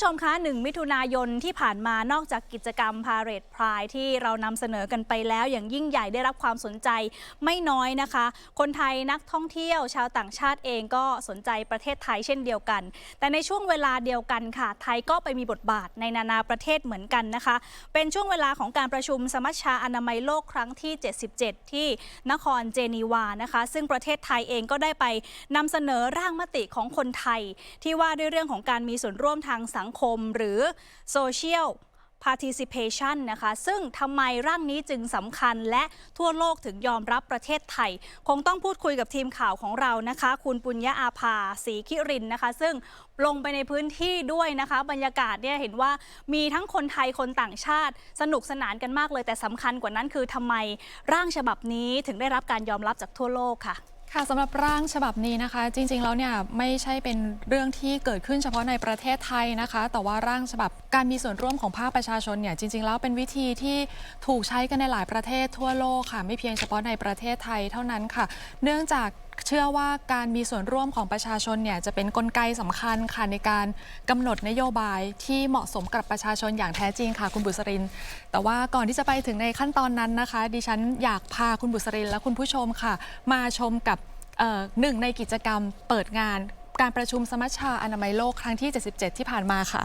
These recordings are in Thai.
ผู้ชมคะ1มิถุนายนที่ผ่านมานอกจากกิจกรรมพาเรดพรายที่เรานำเสนอกันไปแล้ว อย่างยิ่งใหญ่ได้รับความสนใจไม่น้อยนะคะ คนไทยนักท่องเที่ยวชาวต่างชาติเองก็สนใจประเทศไทยเช่นเดียวกัน แต่ในช่วงเวลาเดียวกันค่ะ ไทยก็ไปมีบทบาทในนานาประเทศเหมือนกันนะคะ เป็นช่วงเวลาของการประชุมสมัชชาอนามัยโลกครั้งที่ 77 ที่นครเจนีวานะคะ ซึ่งประเทศไทยเองก็ได้ไปนำเสนอร่างมติของคนไทย ที่ว่าด้วยเรื่องของการมีส่วนร่วมทางสังคมหรือ social participation นะคะ ซึ่งทำไมร่างนี้จึงสำคัญและทั่วโลกถึงยอมรับประเทศไทย คงต้องพูดคุยกับทีมข่าวของเรานะคะ คุณปุญญาอาภาศรีคิรินนะคะ ซึ่งลงไปในพื้นที่ด้วยนะคะ บรรยากาศเนี่ยเห็นว่ามีทั้งคนไทยคนต่างชาติ สนุกสนานกันมากเลยแต่สำคัญกว่านั้นคือทำไมร่างฉบับนี้ถึงได้รับการยอมรับจากทั่วโลกค่ะ ค่ะสำหรับร่างฉบับนี้นะคะ จริงๆแล้วเนี่ยไม่ใช่เป็นเรื่องที่เกิดขึ้นเฉพาะในประเทศไทยนะคะ แต่ว่าร่างฉบับการมีส่วนร่วมของภาคประชาชนเนี่ยจริง ๆ แล้วเป็นวิธีที่ถูกใช้กันในหลายประเทศทั่วโลกค่ะ ไม่เพียงเฉพาะในประเทศไทยเท่านั้นค่ะ เนื่องจาก เชื่อว่าการมีส่วนร่วมของประชาชนเนี่ยจะเป็นนกลไกสำคัญค่ะในการกำหนดนโยบายที่เหมาะสมกับประชาชนอย่างแท้จริงค่ะคุณบุษริน แต่ว่าก่อนที่จะไปถึงในขั้นตอนนั้นนะคะ ดิฉันอยากพาคุณบุษรินและคุณผู้ชมค่ะ มาชมกับหนึ่งในกิจกรรมเปิดงานการประชุมสมัชชาอนามัยโลกครั้งที่ 77 ที่ผ่านมาค่ะ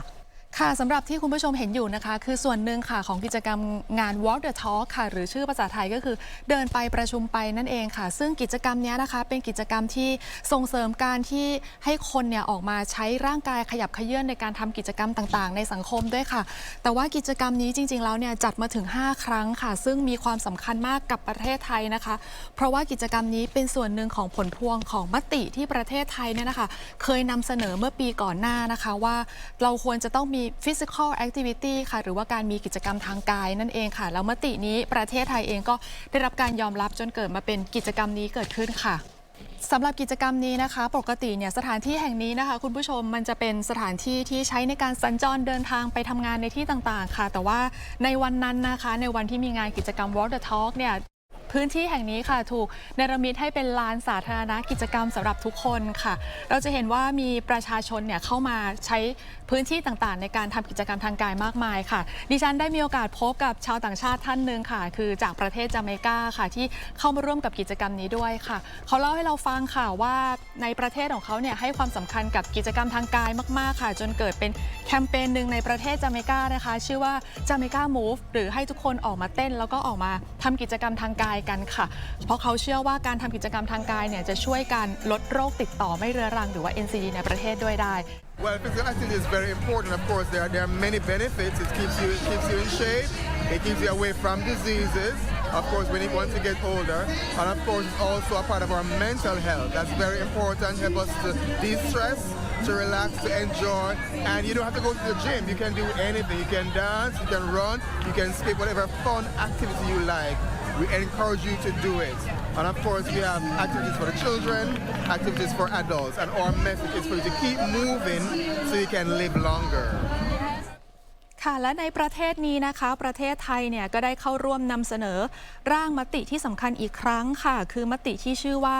ค่ะสำหรับที่คุณผู้ชมเห็นอยู่นะคะ คือส่วนหนึ่งค่ะของกิจกรรมงาน Walk the Talk ค่ะ หรือชื่อภาษาไทยก็คือเดินไปประชุมไปนั่นเองค่ะ ซึ่งกิจกรรมนี้นะคะเป็นกิจกรรมที่ส่งเสริมการที่ให้คนเนี่ยออกมาใช้ร่างกายขยับเขยื่อนในการทำกิจกรรมต่างๆ ในสังคมด้วยค่ะ แต่ว่ากิจกรรมนี้จริง ๆ แล้วเนี่ยจัดมาถึง 5 ครั้งค่ะ ซึ่งมีความสำคัญมากกับประเทศไทยนะคะ เพราะว่ากิจกรรมนี้เป็นส่วนหนึ่งของผลพวงของมติที่ประเทศไทยเนี่ยนะคะ เคยนำเสนอเมื่อปีก่อนหน้านะคะว่าเราควรจะต้องมี physical activity ค่ะ หรือว่าการมีกิจกรรมทางกายนั่นเองค่ะ แล้วมตินี้ประเทศไทยเองก็ได้รับการยอมรับจนเกิดมาเป็นกิจกรรมนี้เกิดขึ้นค่ะสำหรับกิจกรรมนี้นะคะ ปกติเนี่ยสถานที่แห่งนี้นะคะ คุณผู้ชมมันจะเป็นสถานที่ที่ใช้ในการสัญจรเดินทางไปทำงานในที่ต่างๆ ค่ะ แต่ว่าในวันนั้นนะคะ ในวันที่มีงานกิจกรรม Walk the Talk เนี่ย พื้นที่แห่งนี้ค่ะถูกเนรมิตให้เป็นลานสาธารณะกิจกรรมสำหรับทุกคนค่ะ เราจะเห็นว่ามีประชาชนเนี่ยเข้ามาใช้พื้นที่ต่างๆ ในการทำกิจกรรมทางกายมากมายค่ะ ดิฉันได้มีโอกาสพบกับชาวต่างชาติท่านหนึ่งค่ะ คือจากประเทศจาเมกาค่ะ ที่เข้ามาร่วมกับกิจกรรมนี้ด้วยค่ะ เขาเล่าให้เราฟังค่ะว่าในประเทศของเขาเนี่ยให้ความสำคัญกับกิจกรรมทางกายมาก ๆค่ะ จนเกิดเป็นแคมเปญหนึ่งในประเทศจาเมกานะคะ ชื่อว่าจาเมกา Move หรือให้ทุกคนออกมาเต้น แล้วก็ออกมาทำกิจกรรมทางกายายกันค่ะ เพราะเขาเชื่อว่าการทำกิจกรรมทางกายเนี่ยจะช่วยการลดโรคติดต่อไม่เรื้อรังหรือว่า NCD ในประเทศด้วยได้ Well, physical activity is very important. Of course, there are, there are many benefits. It keeps you it keeps you in shape. It keeps you away from diseases. Of course, when you once you get older, and of course, it's also a part of our mental health. That's very important. Help us to de-stress, to relax, to enjoy, and you don't have to go to the gym. You can do anything. You can dance, you can run, you can skip, whatever fun activity you like. We encourage you to do it. And of course, we have activities for the children, activities for adults, and our message is for you to keep moving so you can live longer. ค่ะและในประเทศนี้นะคะ ประเทศไทยเนี่ยก็ได้เข้าร่วมนำเสนอร่างมติที่สำคัญอีกครั้งค่ะ คือมติที่ชื่อว่า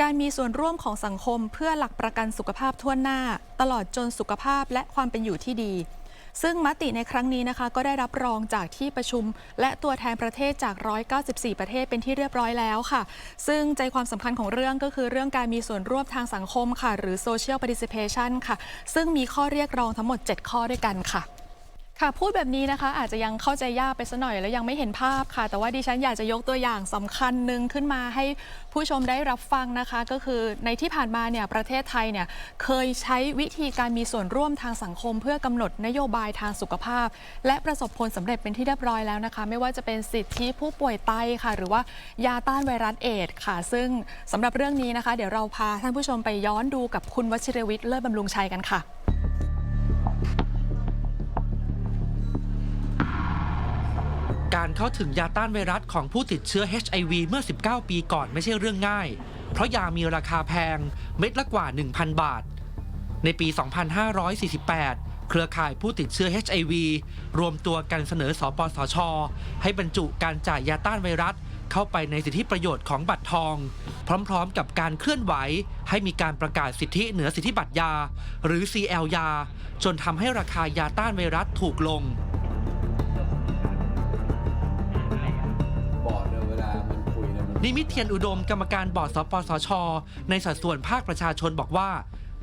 การมีส่วนร่วมของสังคมเพื่อหลักประกันสุขภาพทั่วหน้า ตลอดจนสุขภาพและความเป็นอยู่ที่ดี ซึ่งมติในครั้งนี้นะคะ ก็ได้รับรองจากที่ประชุม และตัวแทนประเทศจาก 194 ประเทศเป็นที่เรียบร้อยแล้วค่ะ ซึ่งใจความสำคัญของเรื่องก็คือเรื่องการมีส่วนร่วมทางสังคมค่ะ หรือ social participation ค่ะ ซึ่งมีข้อเรียกร้องทั้งหมด 7 ข้อด้วยกันค่ะ ค่ะพูดแบบนี้นะคะอาจจะยังเข้าใจยากไปสัหน่อยแล้วยังไม่เห็นภาพค่ะ แต่ว่าดิฉันอยากจะยกตัวอย่างสำคัญหนึ่งขึ้นมาให้ผู้ชมได้รับฟังนะคะ ก็คือในที่ผ่านมาเนี่ยประเทศไทยเนี่ยเคยใช้วิธีการมีส่วนร่วมทางสังคม เพื่อกำหนดนโยบายทางสุขภาพ และประสบผลสำเร็จเป็นที่เรียบร้อยแล้วนะคะ ไม่ว่าจะเป็นสิทธิผู้ป่วยไตค่ะ หรือว่ายาต้านไวรัสเอดค่ะ ซึ่งสำหรับเรื่องนี้นะคะ เดี๋ยวเราพาท่านผู้ชมไปย้อนดูกับคุณวชิรวิทย์เลิศบำรุงชัยกันค่ะ การเข้าถึงยาต้านไวรัสของผู้ติดเชื้อ HIV เมื่อ 19 ปีก่อนไม่ใช่เรื่องง่าย เพราะยามีราคาแพงเม็ดละกว่า 1,000 บาท ในปี 2548 เครือข่ายผู้ติดเชื้อ HIV รวมตัวกันเสนอสปสช ให้บรรจุการจ่ายยาต้านไวรัสเข้าไปในสิทธิประโยชน์ของบัตรทอง พร้อมๆ กับการเคลื่อนไหว ให้มีการประกาศสิทธิเหนือสิทธิบัตรยา หรือ CL ยา จนทำให้ราคายาต้านไวรัสถูกลง นิมิตเทียนอุดมกรรมการบอร์ดสปสช ในสัดส่วนภาคประชาชนบอกว่า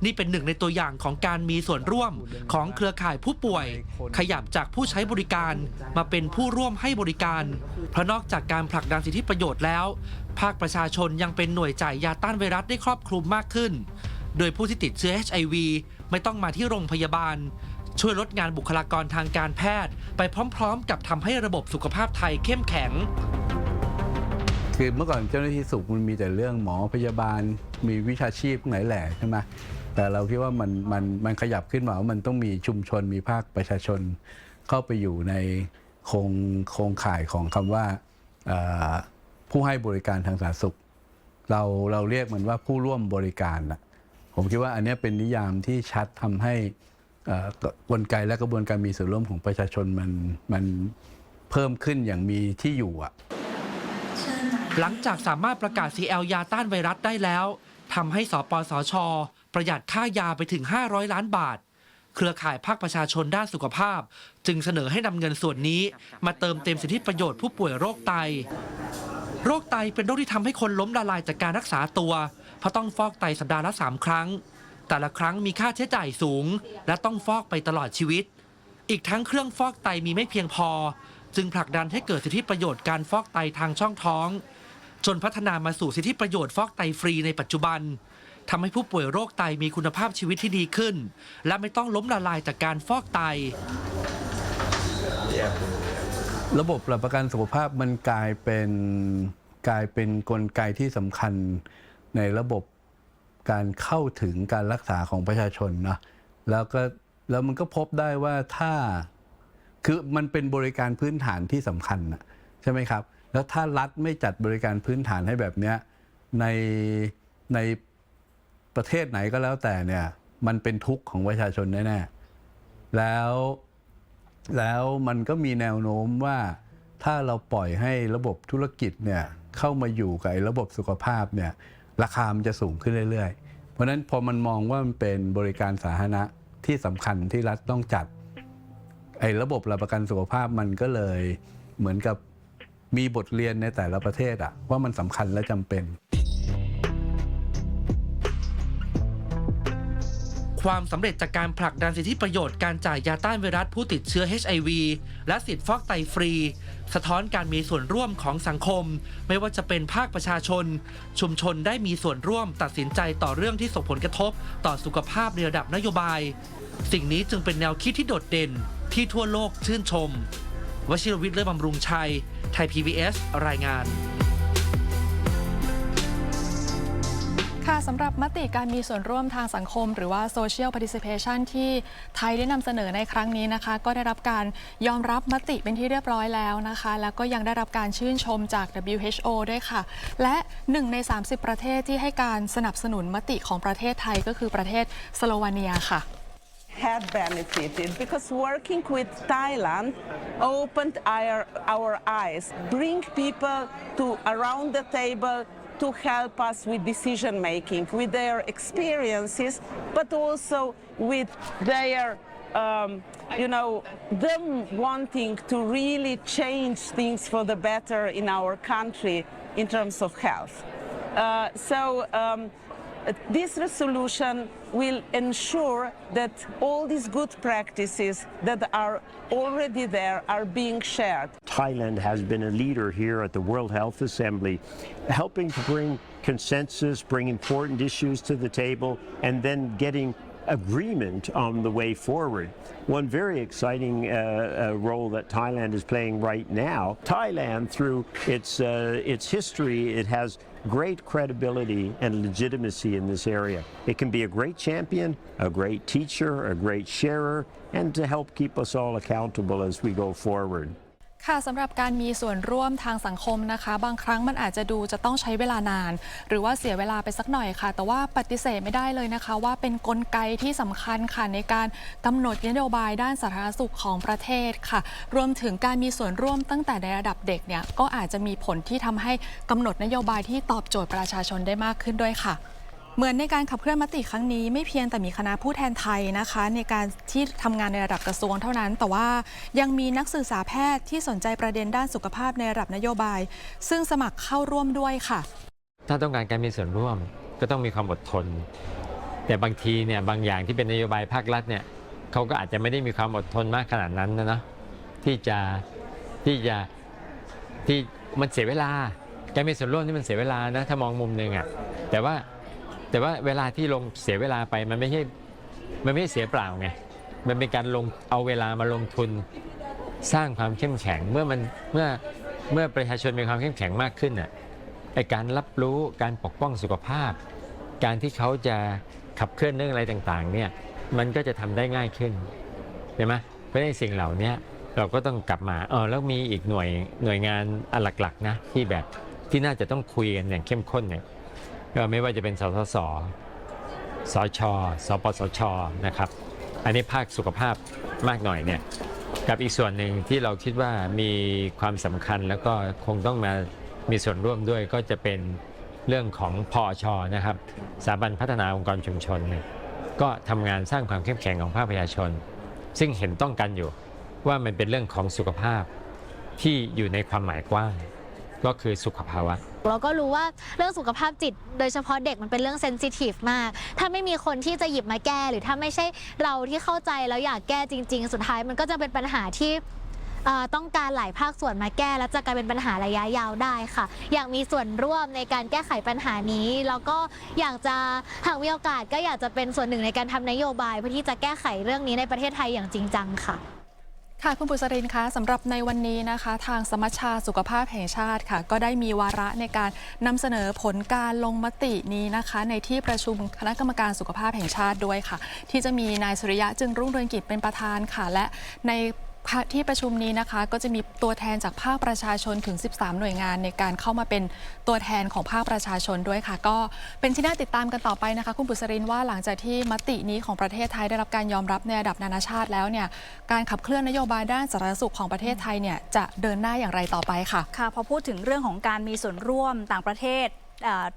นี่เป็นหนึ่งในตัวอย่างของการมีส่วนร่วมของเครือข่ายผู้ป่วย ขยับจากผู้ใช้บริการมาเป็นผู้ร่วมให้บริการ เพราะนอกจากการผลักดันสิทธิประโยชน์แล้ว ภาคประชาชนยังเป็นหน่วยจ่ายยาต้านไวรัสได้ครอบคลุมมากขึ้น โดยผู้ที่ติดเชื้อ HIV ไม่ต้องมาที่โรงพยาบาลช่วยลดงานบุคลากรทางการแพทย์ ไปพร้อมๆ กับทำให้ระบบสุขภาพไทยเข้มแข็ง คือเมื่อก่อนเจ้าหน้าที่สุขมันมีแต่เรื่องหมอพยาบาล มีวิชาชีพไหนแหละใช่ไหมแต่เราคิดว่ามันมันมันขยับขึ้นมาว่ามันต้องมีชุมชนมีภาคประชาชน เข้าไปอยู่ในโครงโครงข่ายของคำว่าเอ่อผู้ให้บริการทางสาธารณสุข เราเราเรียกมันว่าผู้ร่วมบริการะผมคิดว่าอันเนี้ยเป็นนิยามที่ชัดทำให้เอ่อกลไกและกระบวนการมีส่วนร่วมของประชาชนมันมันเพิ่มขึ้นอย่างมีที่อยู่อะ หลังจากสามารถประกาศ CL ยาต้านไวรัสได้แล้วทำให้สปสช ประหยัดค่ายาไปถึง 500 ล้านบาท เครือข่ายภาคประชาชนด้านสุขภาพ จึงเสนอให้นำเงินส่วนนี้ มาเติมเต็มสิทธิประโยชน์ผู้ป่วยโรคไต โรคไตเป็นโรคที่ทำให้คนล้มละลายจากการรักษาตัวเพราะต้องฟอกไตสัปดาห์ละ3ครั้ง แต่ละครั้งมีค่าใช้จ่ายสูง และต้องฟอกไปตลอดชีวิต อีกทั้งเครื่องฟอกไตมีไม่เพียงพอ จึงผลักดันให้เกิดสิทธิประโยชน์การฟอกไตทางช่องท้อง จนพัฒนามาสู่สิทธิประโยชน์ฟอกไตฟรีในปัจจุบันทำให้ผู้ป่วยโรคไตมีคุณภาพชีวิตที่ดีขึ้น และไม่ต้องล้มละลายจากการฟอกไต ระบบหลักประกันสุขภาพมันกลายเป็นกลายเป็นนกลไกที่สำคัญในระบบการเข้าถึงการรักษาของประชาชนนะแล้วก็แล้วมันก็พบได้ว่าถ้าคือมันเป็นบริการพื้นฐานที่สำคัญนะใช่ไหมครับ แล้วถ้ารัฐไม่จัดบริการพื้นฐานให้แบบเนี้ยในในประเทศไหนก็แล้วแต่เนี่ยมันเป็นทุกข์ของประชาชนแน่ๆแล้วแล้วมันก็มีแนวโน้มว่าถ้าเราปล่อยให้ระบบธุรกิจเนี่ยเข้ามาอยู่กับระบบสุขภาพเนี่ยราคามันจะสูงขึ้นเรื่อยๆ เพราะฉะนั้นพอมันมองว่ามันเป็นบริการสาธารณะที่สำคัญที่รัฐต้องจัดไอ้ระบบหลักประกันสุขภาพมันก็เลยเหมือนกับ มีบทเรียนในแต่ละประเทศอะว่ามันสำคัญและจำเป็น ความสำเร็จจากการผลักดันสิทธิประโยชน์การจ่ายยาต้านไวรัสผู้ติดเชื้อ HIV และสิทธิฟอกไตฟรี สะท้อนการมีส่วนร่วมของสังคม ไม่ว่าจะเป็นภาคประชาชน ชุมชนได้มีส่วนร่วมตัดสินใจต่อเรื่องที่ส่งผลกระทบ ต่อสุขภาพในระดับนโยบาย สิ่งนี้จึงเป็นแนวคิดที่โดดเด่นที่ทั่วโลกชื่นชม วชิรวิทย์เลือบำรุงชัย ไทย PBS รายงาน ค่ะสำหรับมติการมีส่วนร่วมทางสังคม หรือว่า social participation ที่ไทยได้นำเสนอในครั้งนี้นะคะ ก็ได้รับการยอมรับมติเป็นที่เรียบร้อยแล้วนะคะ แล้วก็ยังได้รับการชื่นชมจาก WHO ด้วยค่ะ และหนึ่งใน 30 ประเทศที่ให้การสนับสนุนมติของประเทศไทยก็คือประเทศสโลวาเนียค่ะ had benefited because working with Thailand opened our, our eyes, bring people to around the table to help us with decision making, with their experiences, but also with their um, you know, them wanting to really change things for the better in our country in terms of health. Uh, so um, Uh, this resolution will ensure that all these good practices that are already there are being shared. Thailand has been a leader here at the World Health Assembly, helping to bring consensus, bring important issues to the table, and then getting agreement on the way forward. One very exciting uh, uh, role that Thailand is playing right now. Thailand, through its uh, its history, it has great credibility and legitimacy in this area. It can be a great champion, a great teacher, a great sharer, and to help keep us all accountable as we go forward. ค่ะสำหรับการมีส่วนร่วมทางสังคมนะคะ บางครั้งมันอาจจะดูจะต้องใช้เวลานาน หรือว่าเสียเวลาไปสักหน่อยค่ะ แต่ว่าปฏิเสธไม่ได้เลยนะคะ ว่าเป็นนกลไกที่สำคัญค่ะในการกำหนดนโยบายด้านสาธารณสุขของประเทศค่ะ รวมถึงการมีส่วนร่วมตั้งแต่ในระดับเด็กเนี่ยก็อาจจะมีผลที่ทำให้กำหนดนโยบายที่ตอบโจทย์ประชาชนได้มากขึ้นด้วยค่ะ เหมือนในการขับเคลื่อนมติครั้งนี้ไม่เพียงแต่มีคณะผู้แทนไทยนะคะ ในการที่ทำงานในระดับกระทรวงเท่านั้น แต่ว่ายังมีนักศึกษาแพทย์ที่สนใจประเด็นด้านสุขภาพในระดับนโยบาย ซึ่งสมัครเข้าร่วมด้วยค่ะ ถ้าต้องการการมีส่วนร่วมก็ต้องมีความอดทน แต่บางทีเนี่ยบางอย่างที่เป็นนโยบายภาครัฐเนี่ยเขาก็อาจจะไม่ได้มีความอดทนมากขนาดนั้นนะเนาะที่จะที่จะที่มันเสียเวลาการมีส่วนร่วมนี่มันเสียเวลานะถ้ามองมุมหนึ่งอะ่ะแต่ว่า แต่ว่าเวลาที่ลงเสียเวลาไปมันไม่ใช่มันไม่ใช่เสียเปล่าไงมันเป็นการลงเอาเวลามาลงทุนสร้างความเข้มแข็งเมื่อมันเมื่อเมื่อประชาชนมีความเข้มแข็งมากขึ้นอะไอการรับรู้การปกป้องสุขภาพ การที่เขาจะขับเคลื่อนเรื่องอะไรต่างๆเนี่ยมันก็จะทำได้ง่ายขึ้นใช่ไหมเพราะในสิ่งเหล่านี้เราก็ต้องกลับมาเออแล้วมีอีกหน่วยหน่วยงานอันหลักๆนะที่แบบที่น่าจะต้องคุยกันอย่างเข้มข้นเนี่ย ก็ไม่ว่าจะเป็นสสสสชสปสชนะครับ อันนี้ภาคสุขภาพมากหน่อยเนี่ยกับอีกส่วนหนึ่งที่เราคิดว่ามีความสำคัญแล้วก็คงต้องมามีส่วนร่วมด้วยก็จะเป็นเรื่องของพอชนะครับสถาบันพัฒนาองค์กรชุมชนเนี่ยก็ทำงานสร้างความเข้มแข็งของภาคประชาชน ซึ่งเห็นต้องกันอยู่ว่ามันเป็นเรื่องของสุขภาพที่อยู่ในความหมายกว้าง ก็คือสุขภาวะ เราก็รู้ว่าเรื่องสุขภาพจิต โดยเฉพาะเด็กมันเป็นเรื่องเซนซิทีฟมาก ถ้าไม่มีคนที่จะหยิบมาแก้ หรือถ้าไม่ใช่เราที่เข้าใจแล้วอยากแก้จริง ๆ สุดท้ายมันก็จะเป็นปัญหาที่เอ่อต้องการหลายภาคส่วนมาแก้ แล้วจะกลายเป็นปัญหาระยะยาวได้ค่ะ อยากมีส่วนร่วมในการแก้ไขปัญหานี้ แล้วก็อยากจะหากมีโอกาสก็อยากจะเป็นส่วนหนึ่งในการทำนโยบาย เพื่อที่จะแก้ไขเรื่องนี้ในประเทศไทยอย่างจริงจังค่ะ ค่ะคุณปุษรินคะสำหรับในวันนี้นะคะ ทางสมัชชาสุขภาพแห่งชาติค่ะ ก็ได้มีวาระในการนำเสนอผลการลงมตินี้นะคะ ในที่ประชุมคณะกรรมการสุขภาพแห่งชาติด้วยค่ะ ที่จะมีนายสุริยะจึงรุ่งเรืองกิจเป็นประธานค่ะ และใน ที่ประชุมนี้นะคะก็จะมีตัวแทนจากภาคประชาชนถึง 13 หน่วยงานในการเข้ามาเป็นตัวแทนของภาคประชาชนด้วยค่ะ ก็เป็นที่น่าติดตามกันต่อไปนะคะ คุณปุษรินว่าหลังจากที่มตินี้ของประเทศไทยได้รับการยอมรับในระดับนานาชาติแล้วเนี่ยการขับเคลื่อนนโยบายด้านสาธารณสุขของประเทศไทยเนี่ยจะเดินหน้าอย่างไรต่อไปค่ะค่ะพอพูดถึงเรื่องของการมีส่วนร่วมต่างประเทศ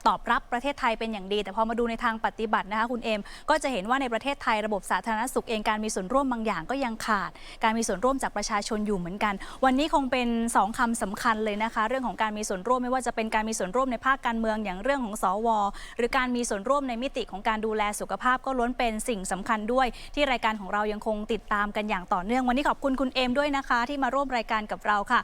ตอบรับประเทศไทยเป็นอย่างดี แต่พอมาดูในทางปฏิบัตินะคะคุณเอม ก็จะเห็นว่าในประเทศไทยระบบสาธารณสุขเองการมีส่วนร่วมบางอย่างก็ยังขาด การมีส่วนร่วมจากประชาชนอยู่เหมือนกัน วันนี้คงเป็นสองคำสำคัญเลยนะคะ เรื่องของการมีส่วนร่วมไม่ว่าจะเป็นการมีส่วนร่วมในภาคการเมืองอย่างเรื่องของสว หรือการมีส่วนร่วมในมิติของการดูแลสุขภาพก็ล้วนเป็นสิ่งสำคัญด้วย ที่รายการของเรายังคงติดตามกันอย่างต่อเนื่องวันนี้ขอบคุณคุณเอมด้วยนะคะ ที่มาร่วมรายการกับเราค่ะ